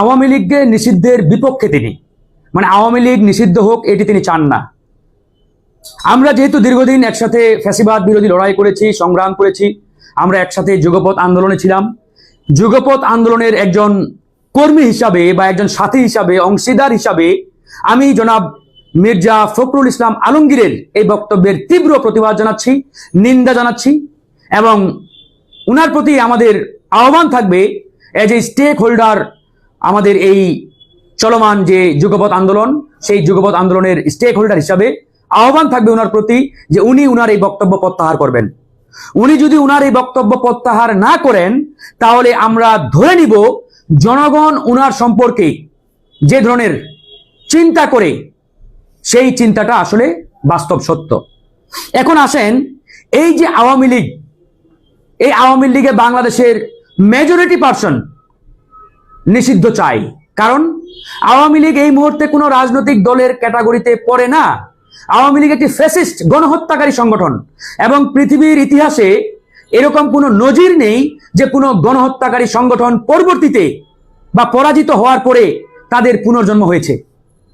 আওয়ামী লীগকে নিষিদ্ধের বিপক্ষে তিনি। মানে আওয়ামী লীগ নিষিদ্ধ হোক, এটি তিনি চান না। আমরা যেহেতু দীর্ঘদিন একসাথে ফ্যাসিবাদ বিরোধী লড়াই করেছি, সংগ্রাম করেছি, আমরা একসাথে যুগপথ আন্দোলনে ছিলাম। যুগপথ আন্দোলনের একজন কর্মী হিসাবে বা একজন সাথী হিসাবে, অংশীদার হিসাবে আমি জনাব মির্জা ফখরুল ইসলাম আলমগীরের এই বক্তব্যের তীব্র প্রতিবাদ জানাচ্ছি, নিন্দা জানাচ্ছি এবং উনার প্রতি আমাদের আহ্বান থাকবে এজ এ স্টেক হোল্ডার আমাদের এই চলমান যে যুগপথ আন্দোলন, সেই যুগপথ আন্দোলনের স্টেক হোল্ডার হিসাবে আহ্বান থাকবে ওনার প্রতি যে উনি উনার এই বক্তব্য প্রত্যাহার করবেন। উনি যদি উনার এই বক্তব্য প্রত্যাহার না করেন, তাহলে আমরা ধরে নিব জনগণ উনার সম্পর্কে যে ধরনের চিন্তা করে, সেই চিন্তাটা আসলে বাস্তব সত্য। এখন আসেন, এই যে আওয়ামী লীগ, এই আওয়ামী লীগে বাংলাদেশের মেজরিটি পার্সন নিষিদ্ধ চাই। কারণ আওয়ামী লীগ এই মুহূর্তে কোনো রাজনৈতিক দলের ক্যাটাগরিতে পড়ে না। আওয়ামী লীগ একটি ফেসিস্ট গণহত্যাকারী সংগঠন এবং পৃথিবীর ইতিহাসে এরকম কোনো নজির নেই যে কোনো গণহত্যাকারী সংগঠন পরবর্তীতে বা পরাজিত হওয়ার পরে তাদের পুনর্জন্ম হয়েছে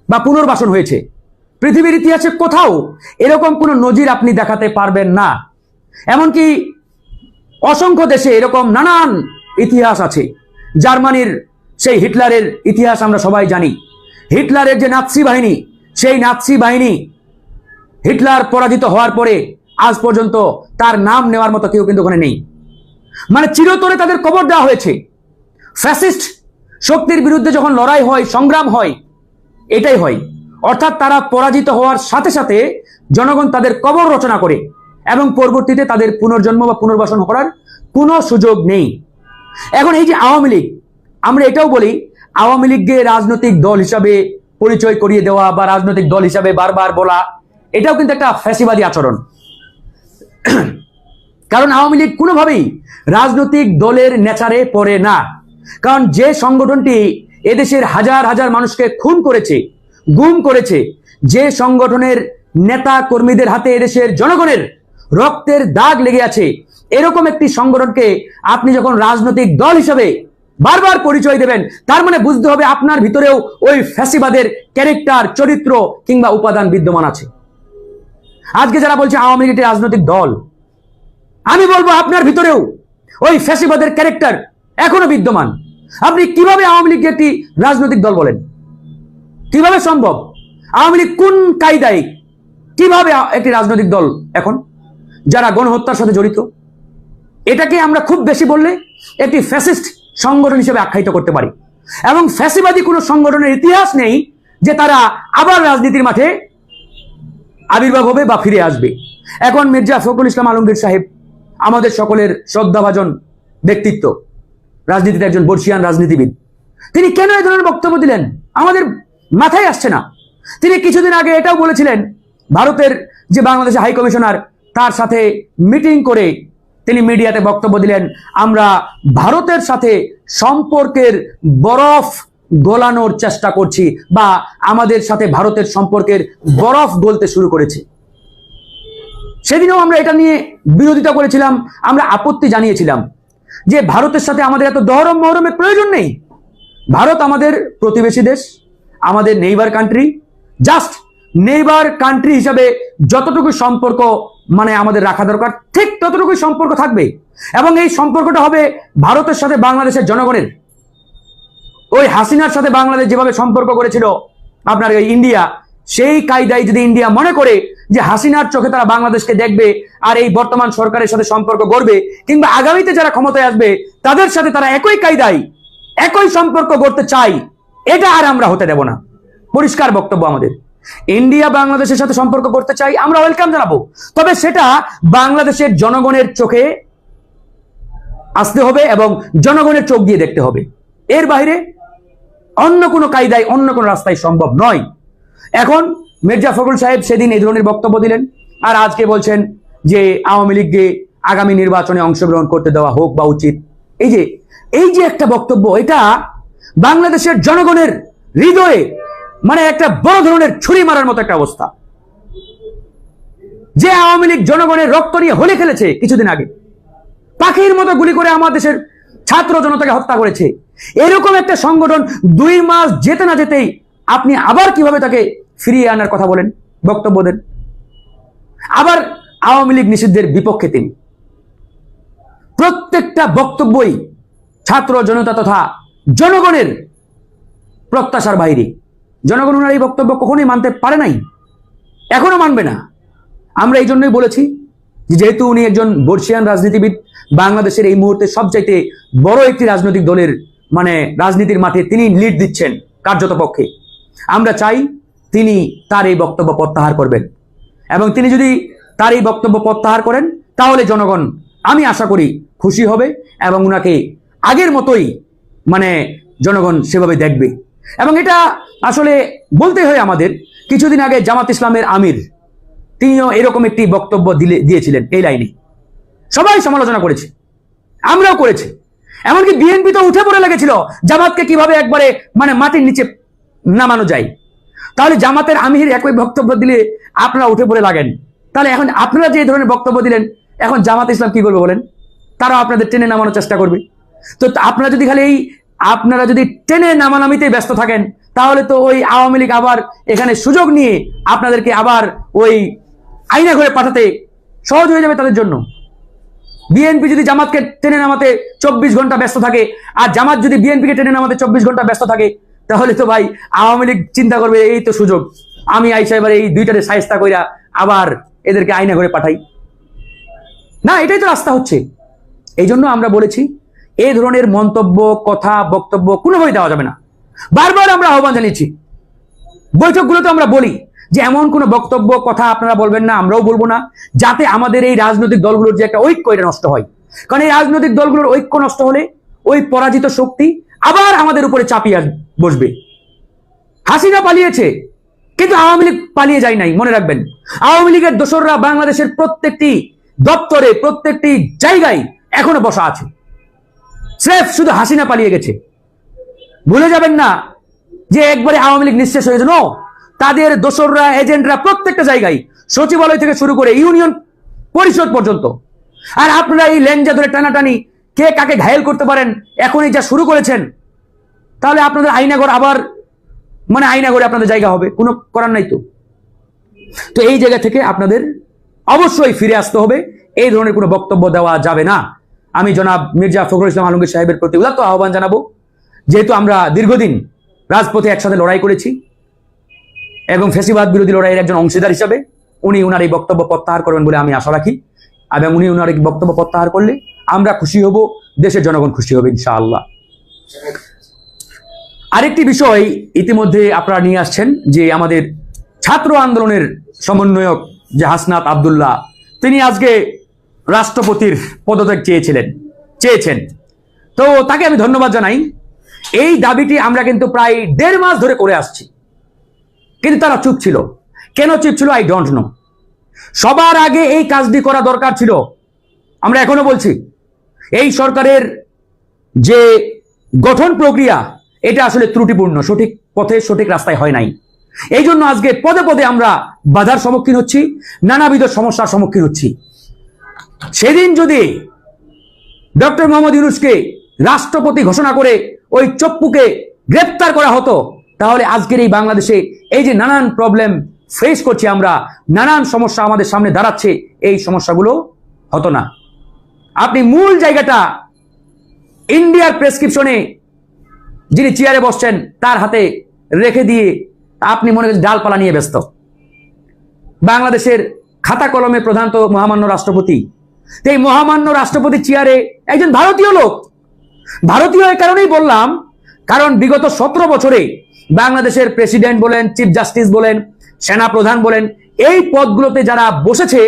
বা পুনর্বাসন হয়েছে। পৃথিবীর ইতিহাসে কোথাও এরকম কোনো নজির আপনি দেখাতে পারবেন না। এমনকি অসংখ্য দেশে এরকম নানান ইতিহাস আছে। জার্মানির সেই হিটলারের ইতিহাস আমরা সবাই জানি। হিটলারের যে নাৎসি বাহিনী, সেই নাৎসি বাহিনী হিটলার পরাজিত হওয়ার পরে আজ পর্যন্ত তার নাম নেওয়ার মতো কেউ কিন্তু ওখানে নেই। মানে চিরতরে তাদের কবর দেওয়া হয়েছে। ফ্যাসিস্ট শক্তির বিরুদ্ধে যখন লড়াই হয়, সংগ্রাম হয়, এটাই হয়। অর্থাৎ তারা পরাজিত হওয়ার সাথে সাথে জনগণ তাদের কবর রচনা করে এবং পরবর্তীতে তাদের পুনর্জন্ম বা পুনর্বাসন করার কোনো সুযোগ নেই। এখন এই যে আওয়ামী লীগ আমরা এটাও বলি, আওয়ামী লীগকে রাজনৈতিক দল হিসাবে পরিচয় করিয়ে দেওয়া বা রাজনৈতিক দল হিসাবে বারবার বলা, এটাও কিন্তু একটা ফ্যাসিবাদী আচরণ। কারণ আওয়ামী লীগ কোনোভাবেই রাজনৈতিক দলের নেচারে পড়ে না। কারণ যে সংগঠনটি এদেশের হাজার হাজার মানুষকে খুন করেছে, গুম করেছে, যে সংগঠনের নেতা কর্মীদের হাতে এদেশের জনগণের রক্তের দাগ লেগে আছে, এরকম একটি সংগঠনকে আপনি যখন রাজনৈতিক দল হিসেবে বারবার পরিচয় দেবেন। তার মানে বুঝতে হবে আপনার ভিতরেও ওই ফ্যাসিবাদের ক্যারেক্টার, চরিত্র কিংবা উপাদান বিদ্যমান আছে। আজকে যারা বলছে আওয়ামী লীগ একটি রাজনৈতিক দল, আমি বলব আপনার ভিতরেও ওই ফ্যাসিবাদের ক্যারেক্টার এখনও বিদ্যমান। আপনি কীভাবে আওয়ামী লীগকে একটি রাজনৈতিক দল বলেন? কীভাবে সম্ভব? আওয়ামী লীগ কোন কায়দায় কীভাবে একটি রাজনৈতিক দল এখন? যারা গণহত্যার সাথে জড়িত। এটাকে আমরা খুব বেশি বললে একটি ফ্যাসিস্ট সংগঠন হিসেবে আখ্যায়িত করতে পারি। এবং ফ্যাসিবাদী কোনো সংগঠনের ইতিহাস নেই যে তারা আবার রাজনীতির মাঠে আবির্ভাব হবে বা ফিরে আসবে। এখন মির্জা ফখরুল ইসলাম আলমগীর সাহেব আমাদের সকলের শ্রদ্ধাভাজন ব্যক্তিত্ব, রাজনীতিতে একজন বর্ষিয়ান রাজনীতিবিদ। তিনি কেন এই ধরনের বক্তব্য দিলেন? আমাদের মাথায় আসছে না। তিনি কিছুদিন আগে এটাও বলেছিলেন, ভারতের যে বাংলাদেশের হাই কমিশনার, তার সাথে মিটিং করে তিনি মিডিয়াতে বক্তব্য দিলেন, আমরা ভারতের সাথে সম্পর্কের বরফ গলানোর চেষ্টা করছি বা আমাদের সাথে ভারতের সম্পর্কের বরফ গলতে শুরু করেছে। সেদিনও আমরা এটা নিয়ে বিরোধিতা করেছিলাম, আমরা আপত্তি জানিয়েছিলাম যে ভারতের সাথে আমাদের এত দহরম মহরমের প্রয়োজন নেই। ভারত আমাদের প্রতিবেশী দেশ, আমাদের neighbour country just neighbour country হিসাবে যতটুকু সম্পর্ক মানে আমাদের রাখা দরকার, ঠিক ততটুকুই সম্পর্ক থাকবে। এবং এই সম্পর্কটা হবে ভারতের সাথে বাংলাদেশের জনগণের। ওই হাসিনার সাথে বাংলাদেশ যেভাবে সম্পর্ক করেছিল, আপনার ওই ইন্ডিয়া, সেই কায়দায় যদি ইন্ডিয়া মনে করে যে হাসিনার চোখে তারা বাংলাদেশকে দেখবে আর এই বর্তমান সরকারের সাথে সম্পর্ক গড়বে, কিংবা আগামীতে যারা ক্ষমতায় আসবে, তাদের সাথে তারা একই কায়দায় একই সম্পর্ক গড়তে চাই, এটা আর আমরা হতে দেব না। পরিষ্কার বক্তব্য আমাদের। ইন্ডিয়া বাংলাদেশের সাথে সম্পর্ক করতে চাই, আমরা ওয়েলকাম জানাব। তবে সেটা বাংলাদেশের জনগণের চোখে আসতে হবে এবং জনগণের চোখ দিয়ে দেখতে হবে। এর বাইরে অন্য কোনো কায়দায়, অন্য কোনো রাস্তায় সম্ভব নয়। এখন মির্জা ফখরুল সাহেব সেদিন এই ধরনের বক্তব্য দিলেন আর আজকে বলছেন যে আওয়ামী লীগকে আগামী নির্বাচনে অংশগ্রহণ করতে দেওয়া হোক বা উচিত। এই যে এই যে একটা বক্তব্য, এটা বাংলাদেশের জনগণের হৃদয়ে মানে একটা বড় ধরনের ছুরি মারার মতো একটা অবস্থা। যে আওয়ামী লীগ জনগণের রক্ত নিয়ে হোলি খেলেছে কিছুদিন আগে। পাখির মতো গুলি করে আমার দেশের ছাত্র জনতাকে হত্যা করেছে। এরকম একটা সংগঠন দুই মাস যেতে না যেতেই আপনি আবার কীভাবে তাকে ফিরিয়ে আনার কথা বলেন, বক্তব্য দেন? আবার আওয়ামী লীগ নিষিদ্ধের বিপক্ষে তিনি। প্রত্যেকটা বক্তব্যই ছাত্র জনতা তথা জনগণের প্রত্যাশার বাইরে। জনগণ ওনার এই বক্তব্য কখনোই মানতে পারে নাই, এখনও মানবে না। আমরা এই জন্যই বলেছি যেহেতু উনি একজন বর্ষিয়ান রাজনীতিবিদ, বাংলাদেশের এই মুহূর্তে সবচাইতে বড় একটি রাজনৈতিক দলের মানে রাজনীতির মাঠে তিনি লিড দিচ্ছেন কার্যত পক্ষে। আমরা চাই তিনি তার এই বক্তব্য প্রত্যাহার করবেন। এবং তিনি যদি তার এই বক্তব্য প্রত্যাহার করেন, তাহলে জনগণ, আমি আশা করি, খুশি হবে এবং উনাকে আগের মতোই মানে জনগণ সেভাবে দেখবে। এবং এটা আসলে বলতে হয় আমাদের, কিছুদিন আগে জামাত ইসলামের আমির, তিনিও এরকম একটি বক্তব্য দিলে, দিয়েছিলেন এই লাইনে। সবাই সমালোচনা করেছে, আমরাও করেছি। এমনকি বিএনপি তো উঠে পড়ে লেগেছিল, জামাতকে কীভাবে একবারে মানে মাটির নিচে নামানো যায়। তাহলে জামাতের আমির একই বক্তব্য দিলে আপনারা উঠে পড়ে লাগেন। তাহলে এখন আপনারা যে ধরনের বক্তব্য দিলেন, এখন জামাত ইসলাম কি করবে বলেন? তারাও আপনাদের টেনে নামানোর চেষ্টা করবে। তো আপনারা যদি খালি এই আপনারা যদি টেনে নামানামিতে ব্যস্ত থাকেন, তাহলে তো ওই আওয়ামী লীগ আবার এখানে সুযোগ নিয়ে আপনাদেরকে আবার ওই আইনা ঘরে পাঠাতে সহজ হয়ে যাবে তাদের জন্য। বিএনপি যদি জামাতকে টেনে নামাতে চব্বিশ ঘণ্টা ব্যস্ত থাকে, আর জামাত যদি বিএনপিকে টেনে নামাতে চব্বিশ ঘণ্টা ব্যস্ত থাকে, তাহলে তো ভাই আওয়ামী লীগ চিন্তা করবে, এই তো সুযোগ। আমি আইসা এবার এই দুইটারে সাইস্তা কইরা আবার এদেরকে আইনা ঘরে পাঠাই। না, এটাই তো রাস্তা হচ্ছে। এই জন্য আমরা বলেছি এই ধরনের মন্তব্য, কথা, বক্তব্য কোনোভাবে দেওয়া যাবে না। বারবার আমরা আহ্বান জানিয়েছি। বৈঠকগুলোতে আমরা বলি যে এমন কোনো বক্তব্য, কথা আপনারা বলবেন না, আমরাও বলব না, যাতে আমাদের এই রাজনৈতিক দলগুলোর যে একটা ঐক্য এটা নষ্ট হয়। কারণ এই রাজনৈতিক দলগুলোর ঐক্য নষ্ট হলে ওই পরাজিত শক্তি আবার আমাদের উপরে চাপিয়ে বসবে। হাসিনা পালিয়েছে, কিন্তু আওয়ামী লীগ পালিয়ে যায় নাই, মনে রাখবেন। আওয়ামী লীগের দোসররা বাংলাদেশের প্রত্যেকটি দপ্তরে, প্রত্যেকটি জায়গায় এখনও বসা আছে। স্রেফ শুধু হাসিনা পালিয়ে গেছে। ভুলে যাবেন না যে একবারে আওয়ামী লীগ নিঃশেষ হয়েছে। নো তাদের দোসররা, এজেন্টরা প্রত্যেকটা জায়গায় সচিবালয় থেকে শুরু করে ইউনিয়ন পরিষদ পর্যন্ত। আর আপনারা এই লেঞ্জা ধরে টানাটানি কে কাকে ঘায়েল করতে পারেন, এখনই যা শুরু করেছেন, তাহলে আপনাদের আইনাগর আবার মানে আইনাগরে আপনাদের জায়গা হবে, কোনো করার নাই তো। তো এই জায়গা থেকে আপনাদের অবশ্যই ফিরে আসতে হবে, এই ধরনের কোনো বক্তব্য দেওয়া যাবে না। আমি জনাব মির্জা ফখরুল ইসলাম আলমগীর সাহেবের প্রতি উদাত্ত আহ্বান জানাব। যেহেতু আমরা দীর্ঘদিন রাজপথে একসাথে লড়াই করেছি এবং ফেসিবাদ বিরোধী লড়াইয়ের একজন অংশীদার হিসাবে উনি উনার এই বক্তব্য প্রত্যাহার করবেন বলে আমি আশা রাখি এবং উনি উনার এই বক্তব্য প্রত্যাহার করলে আমরা খুশি হব, দেশের জনগণ খুশি হবে ইনশাআল্লাহ। আরেকটি বিষয় ইতিমধ্যে আপনারা নিয়ে আসছেন যে আমাদের ছাত্র আন্দোলনের সমন্বয়ক যে হাসনাত আবদুল্লাহ, তিনি আজকে রাষ্ট্রপতির পদত্যাগ চেয়েছিলেন, চেয়েছেন। তো তাকে আমি ধন্যবাদ জানাই। এই দাবিটি আমরা কিন্তু প্রায় দেড় মাস ধরে করে আসছি। কিন্তু তারা চুপ ছিল। কেন চুপ ছিল? আই ডোন্ট নো সবার আগে এই কাজটি করা দরকার ছিল। আমরা এখনও বলছি, এই সরকারের যে গঠন প্রক্রিয়া, এটা আসলে ত্রুটিপূর্ণ, সঠিক পথে সঠিক রাস্তায় হয় নাই। এই জন্য আজকে পদে পদে আমরা বাধার সম্মুখীন হচ্ছি, নানাবিধ সমস্যার সম্মুখীন হচ্ছি। সেদিন যদি ডক্টর মোহাম্মদ ইউনুসকে রাষ্ট্রপতি ঘোষণা করে ওই চপ্পুকে গ্রেপ্তার করা হতো, তাহলে আজকের এই বাংলাদেশে এই যে নানান প্রবলেম ফেস করছি আমরা, নানান সমস্যা আমাদের সামনে দাঁড়াচ্ছে, এই সমস্যাগুলো হতো না। আপনি মূল জায়গাটা ইন্ডিয়ার প্রেসক্রিপশনে যিনি চেয়ারে বসছেন, তার হাতে রেখে দিয়ে আপনি মনে করছেন ডালপালা নিয়ে ব্যস্ত। বাংলাদেশের খাতা কলমে প্রধানত মহামান্য রাষ্ট্রপতি এই মহামান্য রাষ্ট্রপতি চেয়ারে একজন ভারতীয় লোক। ভারতীয় এই কারণেই বললাম, কারণ বিগত সতেরো বছরে বাংলাদেশের প্রেসিডেন্ট বলেন, চিফ জাস্টিস বলেন সেনা প্রধান বলেন, এই পদগুলোতে যারা বসেছে,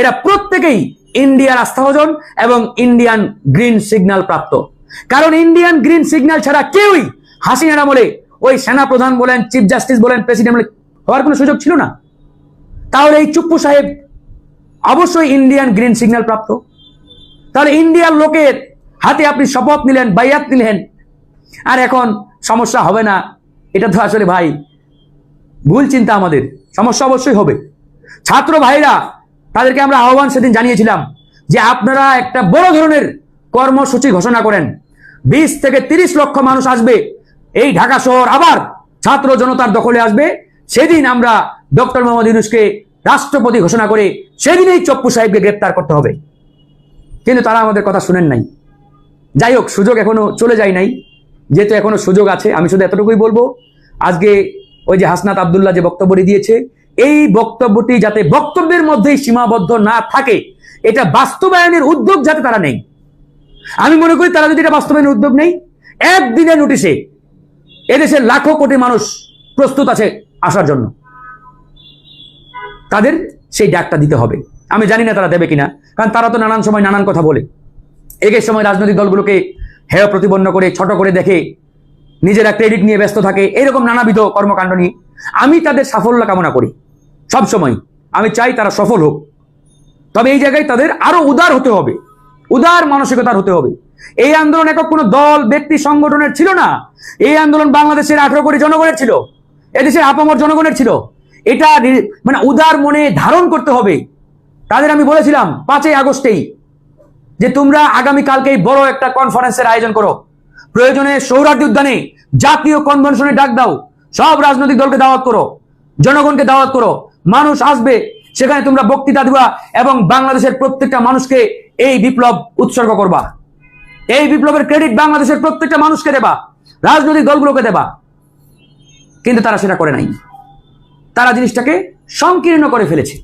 এরা প্রত্যেকেই ইন্ডিয়ার আস্থাভজন এবং ইন্ডিয়ান গ্রিন সিগন্যাল প্রাপ্ত। কারণ ইন্ডিয়ান গ্রিন সিগন্যাল ছাড়া কেউই হাসিনার আমলে ওই সেনা প্রধান বলেন, চিফ জাস্টিস বলেন, প্রেসিডেন্ট হওয়ার কোনো সুযোগ ছিল না। তাহলে এই চুপ্পু সাহেব অবশ্যই ইন্ডিয়ান গ্রিন সিগন্যাল প্রাপ্ত। তাহলে ইন্ডিয়ার লোকের হাতে আপনি শপথ নিলেন, বাইয়াত নিলেন, আর এখন সমস্যা হবে না। এটা তো আসলে ভাই ভুল চিন্তা আমাদের। সমস্যা অবশ্যই হবে। ছাত্র ভাইরা, তাদেরকে আমরা আহ্বান সেদিন জানিয়েছিলাম যে আপনারা একটা বড় ধরনের কর্মসূচি ঘোষণা করেন। বিশ থেকে তিরিশ লক্ষ মানুষ আসবে। এই ঢাকা শহর আবার ছাত্র জনতার দখলে আসবে। সেদিন আমরা ডক্টর মোহাম্মদ ইউনুসকে রাষ্ট্রপতি ঘোষণা করে সেদিনেই চপ্পু সাহেবকে গ্রেপ্তার করতে হবে। কিন্তু তারা আমাদের কথা শুনেন নাই। যাই হোক, সুযোগ এখনও চলে যায় নাই। যেহেতু এখনও সুযোগ আছে, আমি শুধু এতটুকুই বলব, আজকে ওই যে হাসনাত আবদুল্লাহ যে বক্তব্যটি দিয়েছে, এই বক্তব্যটি যাতে বক্তব্যের মধ্যেই সীমাবদ্ধ না থাকে, এটা বাস্তবায়নের উদ্যোগ যাতে তারা নেই আমি মনে করি তারা যদি এটা বাস্তবায়নের উদ্যোগ নেই একদিনের নোটিশে এদেশের লাখো কোটি মানুষ প্রস্তুত আছে আসার জন্য। তাদের সেই ডাকটা দিতে হবে। আমি জানি না তারা দেবে কিনা, কারণ তারা তো নানান সময় নানান কথা বলে। একের সময় রাজনৈতিক দলগুলোকে হেয় প্রতিপন্ন করে, ছোট করে দেখে, নিজেরা ক্রেডিট নিয়ে ব্যস্ত থাকে, এরকম নানাবিধ কর্মকাণ্ড নিয়ে। আমি তাদের সাফল্য কামনা করি, সব সময়। আমি চাই তারা সফল হোক। তবে এই জায়গায় তাদের আরও উদার হতে হবে। উদার মানসিকতার হতে হবে। এই আন্দোলন একক কোনো দল, ব্যক্তি, সংগঠনের ছিল না। এই আন্দোলন বাংলাদেশের আঠারো কোটি জনগণের ছিল। এদেশের আপামর জনগণের ছিল। এটা মানে উদার মনে ধারণ করতে হবে। তাদের আমি বলেছিলাম পাঁচই আগস্টেই যে তোমরা আগামী কালকেই বড় একটা কনফারেন্সের আয়োজন করো। প্রয়োজনে সৌরার্দি উদ্যানে জাতীয় কনভেনশনে ডাক দাও। সব রাজনৈতিক দলকে দাওয়াত করো। জনগণকে দাওয়াত করো। মানুষ আসবে, সেখানে তোমরা বক্তৃতা দিবা এবং বাংলাদেশের প্রত্যেকটা মানুষকে এই বিপ্লব উৎসর্গ করবা। এই বিপ্লবের ক্রেডিট বাংলাদেশের প্রত্যেকটা মানুষকে দেবা। রাজনৈতিক দলগুলোকে দেবা। কিন্তু তারা সেটা করে নাই। তারা জিনিসটাকে সংকীর্ণ করে ফেলেছে।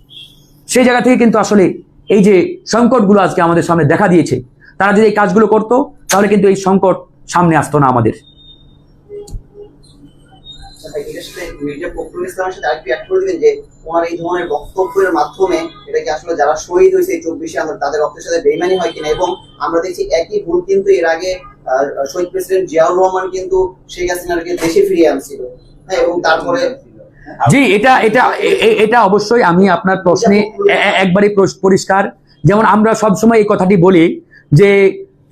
সেই জায়গা থেকে কিন্তু আসলে এই যে সংকটগুলো আজকে আমাদের সামনে দেখা দিয়েছে তারা যদি এই কাজগুলো করতো তাহলে কিন্তু এই সংকট সামনে আসতো না আমাদের। আচ্ছা, যারা শহীদ হয়েছে চব্বিশে তাদের সাথে বেইমানি হয় কিনা? এবং আমরা দেখছি একই ভুল কিন্তু এর আগে শহীদ প্রেসিডেন্ট জিয়াউর রহমান কিন্তু দেশে হ্যাঁ এবং তারপরে জি, এটা এটা এটা অবশ্যই আমি আপনার প্রশ্নে একবারই পরিষ্কার। যেমন আমরা সবসময় এই কথাটি বলি যে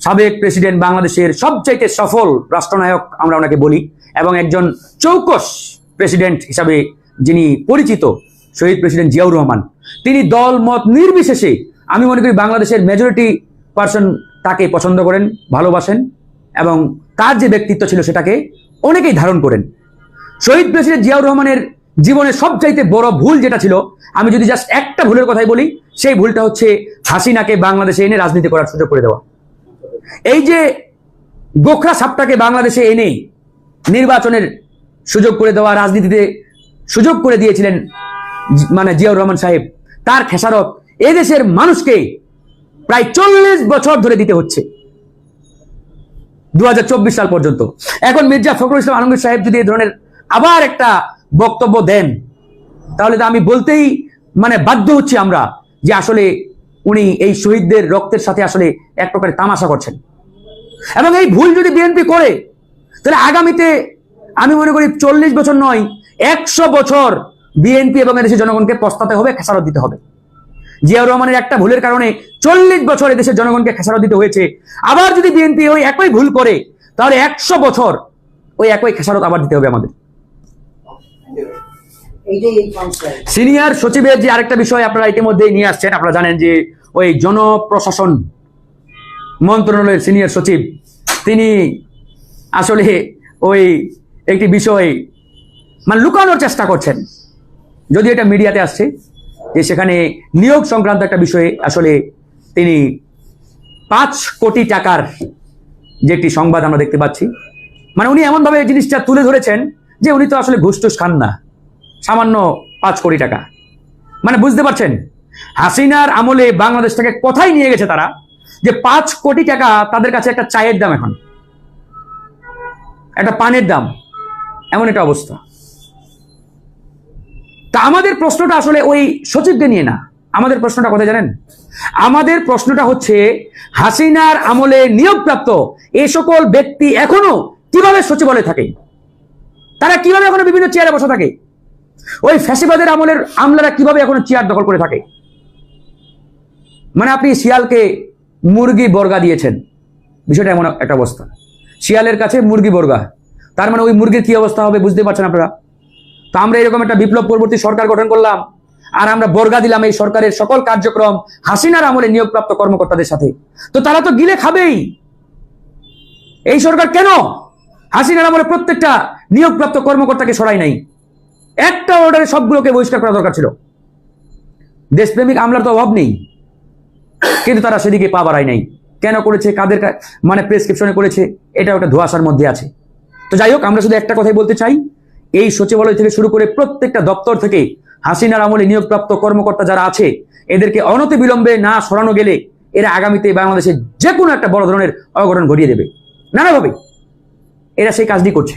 সাবেক প্রেসিডেন্ট বাংলাদেশের সবচাইতে সফল রাষ্ট্রনায়ক আমরা ওনাকে বলি এবং একজন চৌকস প্রেসিডেন্ট হিসাবে যিনি পরিচিত শহীদ প্রেসিডেন্ট জিয়াউর রহমান, তিনি দল মত নির্বিশেষে আমি মনে করি বাংলাদেশের মেজরিটি পার্সন তাকে পছন্দ করেন, ভালোবাসেন এবং তার যে ব্যক্তিত্ব ছিল সেটাকে অনেকেই ধারণ করেন। শহীদ প্রেসিডেন্ট জিয়াউর রহমানের জীবনের সবচাইতে বড় ভুল যেটা ছিল, আমি যদি জাস্ট একটা ভুলের কথাই বলি, সেই ভুলটা হচ্ছে হাসিনাকে বাংলাদেশে এনে রাজনীতি করার সুযোগ করে দেওয়া। এই যে গোখরা সাপটাকে বাংলাদেশে এনে নির্বাচনের সুযোগ করে দেওয়া, রাজনীতিতে সুযোগ করে দিয়েছিলেন মানে জিয়াউর রহমান সাহেব, তার খেসারত এদেশের মানুষকে প্রায় চল্লিশ বছর ধরে দিতে হচ্ছে। দু হাজার চব্বিশ সাল পর্যন্ত। এখন মির্জা ফখরুল ইসলাম আলমগীর সাহেব যদি এই ধরনের আবার একটা বক্তব্য দেন। তাহলে তো আমি বলতেই মানে বাধ্য হচ্ছি আমরা যে আসলে উনি এই শহীদদের রক্তের সাথে আসলে এক প্রকারের তামাশা করছেন। এবং এই ভুল যদি বিএনপি করে, তাহলে আগামীতে আমি মনে করি চল্লিশ বছর নয়, একশো বছর বিএনপি এবং এদেশের জনগণকে পস্তাতে হবে, খেসারত দিতে হবে। জিয়াউর রহমানের একটা ভুলের কারণে চল্লিশ বছর এদেশের জনগণকে খেসারত দিতে হয়েছে। আবার যদি বিএনপি ওই একই ভুল করে, তাহলে একশো বছর ওই একই খেসারত আবার দিতে হবে আমাদের। সিনিয়র সচিবের যে আরেকটা বিষয় আপনারা ইতিমধ্যে নিয়ে আসছেন, আপনারা জানেন যে ওই জনপ্রশাসন মন্ত্রণালয়ের সিনিয়র সচিব, তিনি আসলে ওই একটি বিষয় মানে লুকানোর চেষ্টা করছেন। যদি এটা মিডিয়াতে আসছে, যে সেখানে নিয়োগ সংক্রান্ত একটা বিষয়ে আসলে তিনি পাঁচ কোটি টাকার যে একটি সংবাদ আমরা দেখতে পাচ্ছি মানে উনি এমনভাবে জিনিসটা তুলে ধরেছেন যে উনি তো আসলে ঘুষটুস খান না। সামান্য পাঁচ কোটি টাকা। মানে বুঝতে পারছেন? হাসিনার আমলে বাংলাদেশ থেকে কোথায় নিয়ে গেছে তারা? যে পাঁচ কোটি টাকা তাদের কাছে একটা চায়ের দাম এখন। একটা পানের দাম। এমন একটা অবস্থা। তা আমাদের প্রশ্নটা আসলে ওই সচিবকে নিয়ে না। আমাদের প্রশ্নটা কোথায় জানেন? আমাদের প্রশ্নটা হচ্ছে, হাসিনার আমলে নিয়োগপ্রাপ্ত এই সকল ব্যক্তি এখনও কীভাবে সচিবালয়ে থাকে? তারা কীভাবে এখনও বিভিন্ন চেয়ারে বসে থাকে? ওই ফ্যাসিবাদের আমলের আমলারা কীভাবে এখনও চেয়ার দখল করে থাকে? মানে আপনি শিয়ালকে মুরগি বর্গা দিয়েছেন। বিষয়টা এমন একটা অবস্থা। শিয়ালের কাছে মুরগি বর্গা। তার মানে ওই মুরগির কি অবস্থা হবে বুঝতে পারছেন আপনারা? তো আমরা এরকম একটা বিপ্লব পরবর্তী সরকার গঠন করলাম, আর আমরা বর্গা দিলাম এই সরকারের সকল কার্যক্রম হাসিনার আমলে নিয়োগপ্রাপ্ত কর্মকর্তাদের সাথে। তো তারা তো গিলে খাবেই। এই সরকার কেন? হাসিনার আমলে প্রত্যেকটা নিয়োগপ্রাপ্ত কর্মকর্তাকে সরাই নাই। একটা অর্ডারে সবগুলোকে বহিষ্কার করা দরকার ছিল। দেশপ্রেমিক আমলার তো অভাব নেই। কিন্তু তারা সেদিকে পা বাড়ায় নাই। কেন করেছে? কাদের মানে প্রেসক্রিপশনে করেছে? এটা ওটা ধোয়াশার মধ্যে আছে। তো যাই হোক, আমরা শুধু একটা কথাই বলতে চাই। এই সচিবালয় থেকে শুরু করে প্রত্যেকটা দপ্তর থেকে হাসিনার আমলে নিয়োগপ্রাপ্ত কর্মকর্তা যারা আছে, এদেরকে অনতি বিলম্বে না সরানো গেলে এরা আগামীতে বাংলাদেশে যে কোনো একটা বড় ধরনের অঘটন ঘটিয়ে দেবে। নানাভাবে। এরা সেই কাজটি করছে।